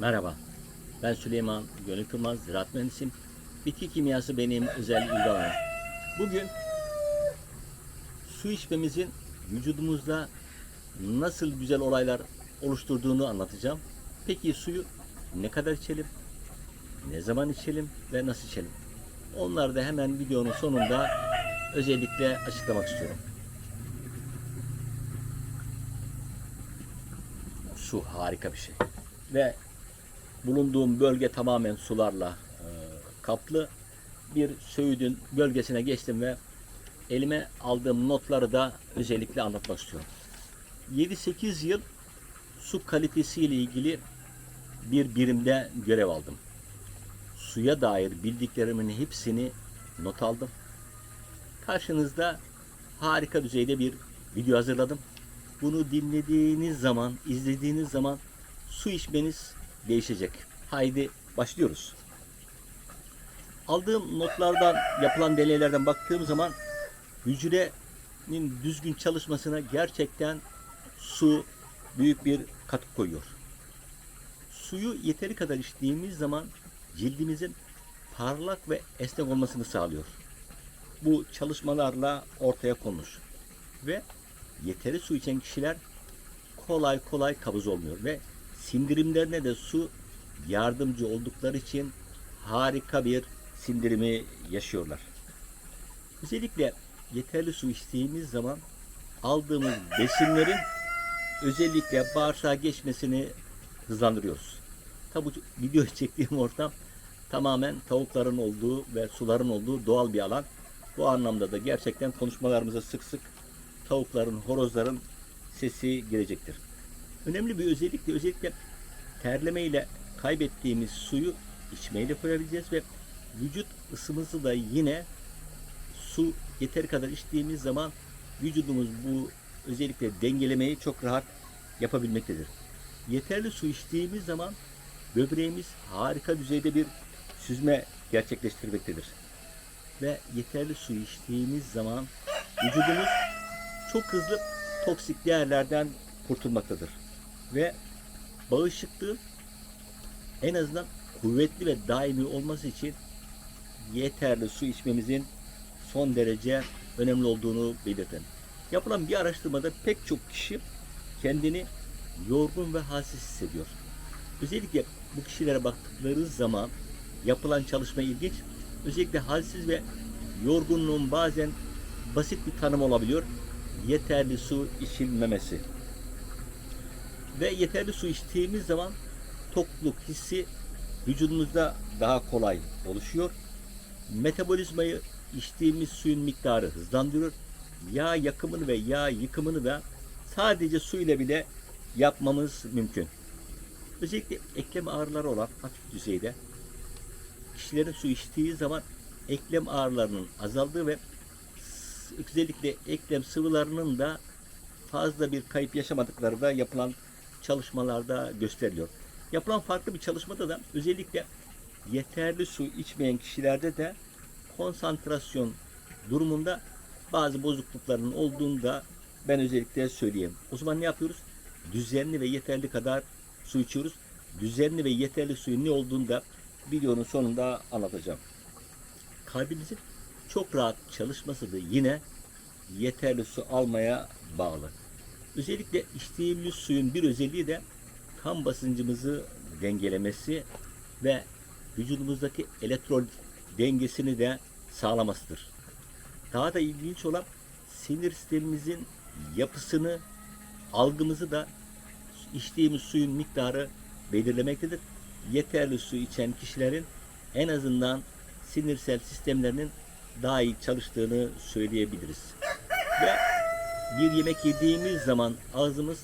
Merhaba, ben Süleyman Gönül Kırmaz, ziraat mühendisiyim. Bitki kimyası benim özel ilgi. Bugün su içmemizin vücudumuzda nasıl güzel olaylar oluşturduğunu anlatacağım. Peki suyu ne kadar içelim, ne zaman içelim ve nasıl içelim? Onları da hemen videonun sonunda özellikle açıklamak istiyorum. Su harika bir şey. Ve bulunduğum bölge tamamen sularla e, kaplı. Bir Söğüt'ün bölgesine geçtim ve elime aldığım notları da özellikle anlatmak istiyorum. 7-8 yıl su kalitesiyle ilgili bir birimde görev aldım. Suya dair bildiklerimin hepsini not aldım. Karşınızda harika düzeyde bir video hazırladım. Bunu dinlediğiniz zaman, izlediğiniz zaman su içmeniz değişecek. Haydi başlıyoruz. Aldığım notlardan, yapılan deneylerden baktığım zaman hücrenin düzgün çalışmasına gerçekten su büyük bir katkı koyuyor. Suyu yeteri kadar içtiğimiz zaman cildimizin parlak ve esnek olmasını sağlıyor. Bu çalışmalarla ortaya konmuş. Ve yeteri su içen kişiler kolay kolay kabız olmuyor ve sindirimlerine de su yardımcı oldukları için harika bir sindirimi yaşıyorlar. Özellikle yeterli su içtiğimiz zaman aldığımız besinlerin özellikle bağırsağa geçmesini hızlandırıyoruz. Tabi video çektiğim ortam tamamen tavukların olduğu ve suların olduğu doğal bir alan. Bu anlamda da gerçekten konuşmalarımıza sık sık tavukların, horozların sesi gelecektir. Önemli bir özellik de özellikle terleme ile kaybettiğimiz suyu içmeyle koyabileceğiz ve vücut ısımızı da yine su yeteri kadar içtiğimiz zaman vücudumuz bu özellikle dengelemeyi çok rahat yapabilmektedir. Yeterli su içtiğimiz zaman böbreğimiz harika düzeyde bir süzme gerçekleştirmektedir. Ve yeterli su içtiğimiz zaman vücudumuz çok hızlı toksik değerlerden kurtulmaktadır. Ve bağışıklığı en azından kuvvetli ve daimi olması için yeterli su içmemizin son derece önemli olduğunu belirtin. Yapılan bir araştırmada pek çok kişi kendini yorgun ve halsiz hissediyor. Özellikle bu kişilere baktıkları zaman yapılan çalışma ilginç. Özellikle halsiz ve yorgunluğun bazen basit bir tanım olabiliyor. Yeterli su içilmemesi. Ve yeterli su içtiğimiz zaman tokluk hissi vücudumuzda daha kolay oluşuyor. Metabolizmayı içtiğimiz suyun miktarı hızlandırıyor. Yağ yakımını ve yağ yıkımını da sadece su ile bile yapmamız mümkün. Özellikle eklem ağrıları olan hafif düzeyde kişilerin su içtiği zaman eklem ağrılarının azaldığı ve özellikle eklem sıvılarının da fazla bir kayıp yaşamadıkları da yapılan çalışmalarda gösteriliyor. Yapılan farklı bir çalışmada da özellikle yeterli su içmeyen kişilerde de konsantrasyon durumunda bazı bozuklukların olduğunu da ben özellikle söyleyeyim. O zaman ne yapıyoruz? Düzenli ve yeterli kadar su içiyoruz. Düzenli ve yeterli suyun ne olduğunu da videonun sonunda anlatacağım. Kalbimizin çok rahat çalışması da yine yeterli su almaya bağlı. Özellikle içtiğimiz suyun bir özelliği de kan basıncımızı dengelemesi ve vücudumuzdaki elektrolit dengesini de sağlamasıdır. Daha da ilginç olan sinir sistemimizin yapısını, algımızı da içtiğimiz suyun miktarı belirlemektedir. Yeterli su içen kişilerin en azından sinirsel sistemlerinin daha iyi çalıştığını söyleyebiliriz. Ve bir yemek yediğimiz zaman ağzımız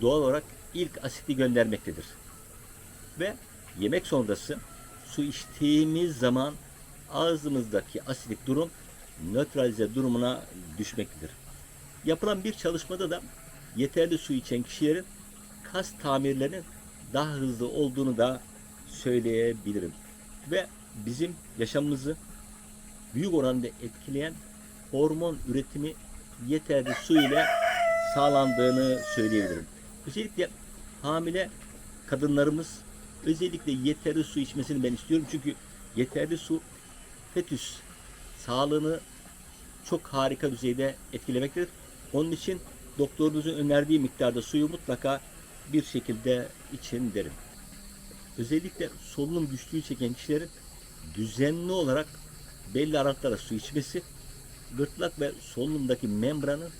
doğal olarak ilk asiti göndermektedir. Ve yemek sonrası su içtiğimiz zaman ağzımızdaki asidik durum nötralize durumuna düşmektedir. Yapılan bir çalışmada da yeterli su içen kişilerin kas tamirlerinin daha hızlı olduğunu da söyleyebilirim. Ve bizim yaşamımızı büyük oranda etkileyen hormon üretimi yeterli su ile sağlandığını söyleyebilirim. Özellikle hamile kadınlarımız Özellikle yeterli su içmesini ben istiyorum. Çünkü yeterli su fetüs sağlığını çok harika düzeyde etkilemektedir. Onun için doktorunuzun önerdiği miktarda suyu mutlaka bir şekilde için derim. Özellikle solunum güçlüğü çeken kişilerin düzenli olarak belli aralıklarla su içmesi, gırtlak ve solunumdaki membranın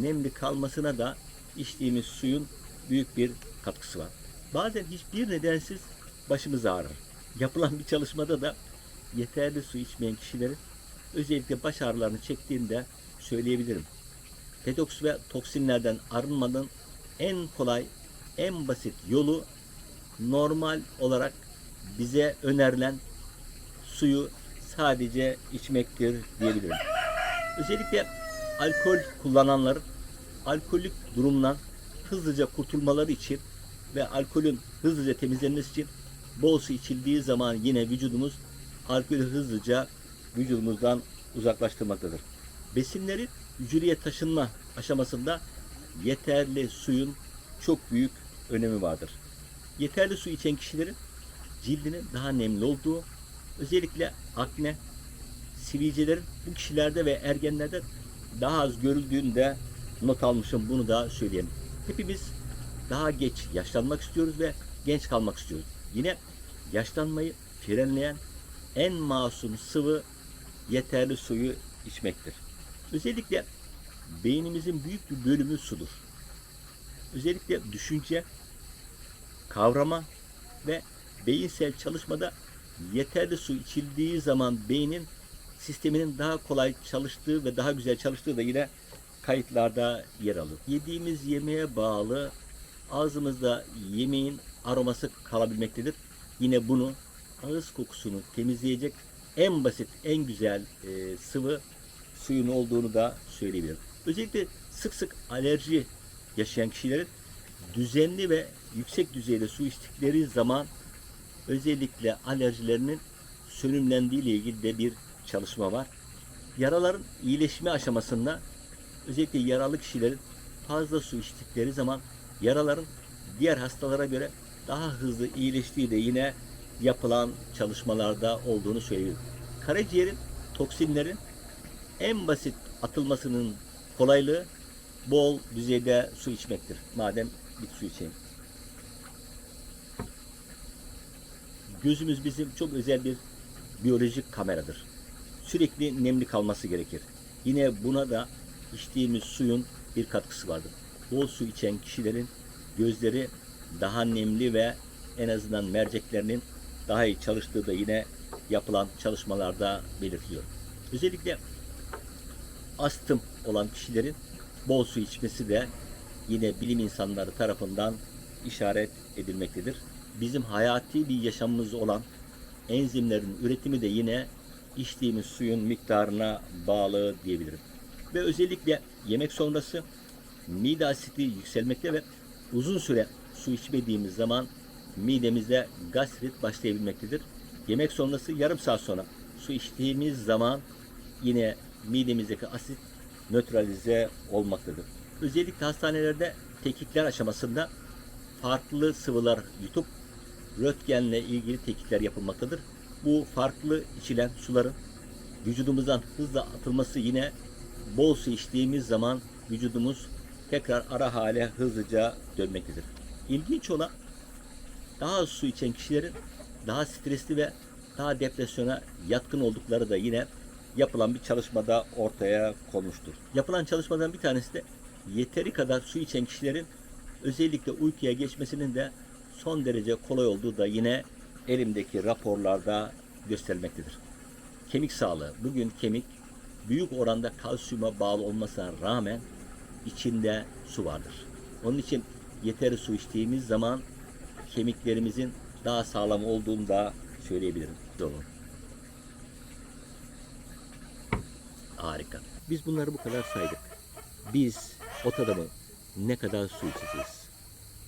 nemli kalmasına da içtiğimiz suyun büyük bir katkısı var. Bazen hiçbir nedensiz başımız ağrır. Yapılan bir çalışmada da yeterli su içmeyen kişilerin özellikle baş ağrılarını çektiğinde söyleyebilirim. Detoks ve toksinlerden arınmanın en kolay, en basit yolu normal olarak bize önerilen suyu sadece içmektir diyebilirim. Özellikle alkol kullananların alkolik durumdan hızlıca kurtulmaları için ve alkolün hızlıca temizlenmesi için bol su içildiği zaman yine vücudumuz alkolü hızlıca vücudumuzdan uzaklaştırmaktadır. Besinlerin hücreye taşınma aşamasında yeterli suyun çok büyük önemi vardır. Yeterli su içen kişilerin cildinin daha nemli olduğu, özellikle akne, sivilcelerin bu kişilerde ve ergenlerde daha az görüldüğünde not almışım. Bunu da söyleyeyim. Hepimiz daha geç yaşlanmak istiyoruz ve genç kalmak istiyoruz. Yine yaşlanmayı frenleyen en masum sıvı yeterli suyu içmektir. Özellikle beynimizin büyük bir bölümü sudur. Özellikle düşünce, kavrama ve beyinsel çalışmada yeterli su içildiği zaman beynin sisteminin daha kolay çalıştığı ve daha güzel çalıştığı da yine kayıtlarda yer alır. Yediğimiz yemeğe bağlı ağzımızda yemeğin aroması kalabilmektedir. Yine bunu ağız kokusunu temizleyecek en basit, en güzel e, sıvı suyun olduğunu da söyleyebilirim. Özellikle sık sık alerji yaşayan kişilerin düzenli ve yüksek düzeyde su içtikleri zaman özellikle alerjilerinin sönümlendiği ile ilgili de bir çalışma var. Yaraların iyileşme aşamasında özellikle yaralı kişilerin fazla su içtikleri zaman yaraların diğer hastalara göre daha hızlı iyileştiği de yine yapılan çalışmalarda olduğunu söylüyor. Karaciğerin toksinlerin en basit atılmasının kolaylığı bol düzeyde su içmektir. Madem bir su içeyim. Gözümüz bizim çok özel bir biyolojik kameradır. Sürekli nemli kalması gerekir. Yine buna da içtiğimiz suyun bir katkısı vardır. Bol su içen kişilerin gözleri daha nemli ve en azından merceklerinin daha iyi çalıştığı da yine yapılan çalışmalarda belirtiliyor. Özellikle astım olan kişilerin bol su içmesi de yine bilim insanları tarafından işaret edilmektedir. Bizim hayati bir yaşamımız olan enzimlerin üretimi de yine içtiğimiz suyun miktarına bağlı diyebilirim. Ve özellikle yemek sonrası mide asidi yükselmekte ve uzun süre su içmediğimiz zaman midemizde gastrit başlayabilmektedir. Yemek sonrası yarım saat sonra su içtiğimiz zaman yine midemizdeki asit nötralize olmaktadır. Özellikle hastanelerde tetkikler aşamasında farklı sıvılar yutup röntgenle ilgili tetkikler yapılmaktadır. Bu farklı içilen suların vücudumuzdan hızla atılması yine bol su içtiğimiz zaman vücudumuz tekrar ara hale hızlıca dönmektedir. İlginç olan daha az su içen kişilerin daha stresli ve daha depresyona yatkın oldukları da yine yapılan bir çalışmada ortaya konmuştur. Yapılan çalışmadan bir tanesi de yeteri kadar su içen kişilerin özellikle uykuya geçmesinin de son derece kolay olduğu da yine elimdeki raporlarda gösterilmektedir. Kemik sağlığı. Bugün kemik büyük oranda kalsiyuma bağlı olmasına rağmen içinde su vardır. Onun için yeteri su içtiğimiz zaman kemiklerimizin daha sağlam olduğunu da söyleyebilirim. Doğru. Harika. Biz bunları bu kadar saydık. Biz ortalama ne kadar su içeceğiz?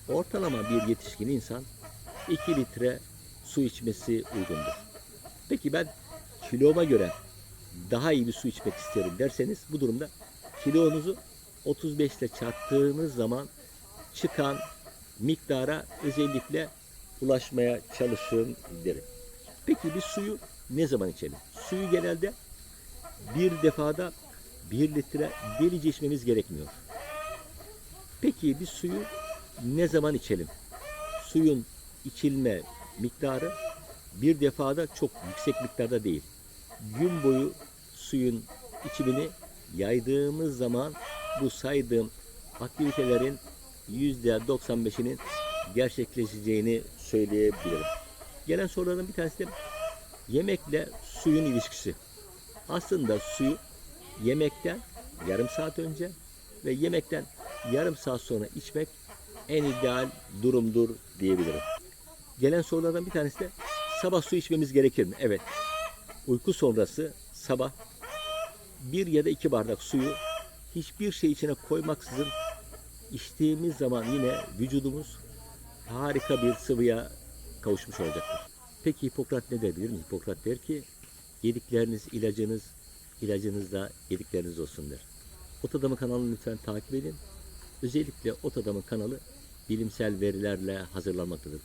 Ortalama bir yetişkin insan 2 litre su içmesi uygundur. Peki ben kiloma göre daha iyi bir su içmek isterim derseniz bu durumda kilonuzu 35 ile çarptığınız zaman çıkan miktara özellikle ulaşmaya çalışın derim. Peki biz suyu ne zaman içelim? Suyu genelde bir defada bir litre delice içmemiz gerekmiyor. Peki biz suyu ne zaman içelim? Suyun içilme miktarı bir defada çok yüksek miktarda değil. Gün boyu suyun içimini yaydığımız zaman bu saydığım aktivitelerin %95'inin gerçekleşeceğini söyleyebilirim. Gelen sorulardan bir tanesi de yemekle suyun ilişkisi. Aslında suyu yemekten yarım saat önce ve yemekten yarım saat sonra içmek en ideal durumdur diyebilirim. Gelen sorulardan bir tanesi de sabah su içmemiz gerekir mi? Evet. Uyku sonrası sabah bir ya da iki bardak suyu hiçbir şey içine koymaksızın içtiğimiz zaman yine vücudumuz harika bir sıvıya kavuşmuş olacaktır. Peki Hipokrat ne der bilir mi? Hipokrat der ki yedikleriniz ilacınız, ilacınız da yedikleriniz olsun der. Ot Adamı kanalını lütfen takip edin. Özellikle Ot Adamı kanalı bilimsel verilerle hazırlanmaktadır.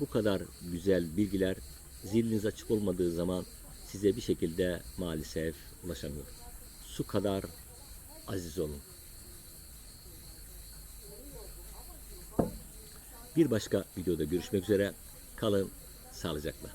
Bu kadar güzel bilgiler ziliniz açık olmadığı zaman size bir şekilde maalesef ulaşamıyor. Su kadar aziz olun. Bir başka videoda görüşmek üzere. Kalın sağlıcakla.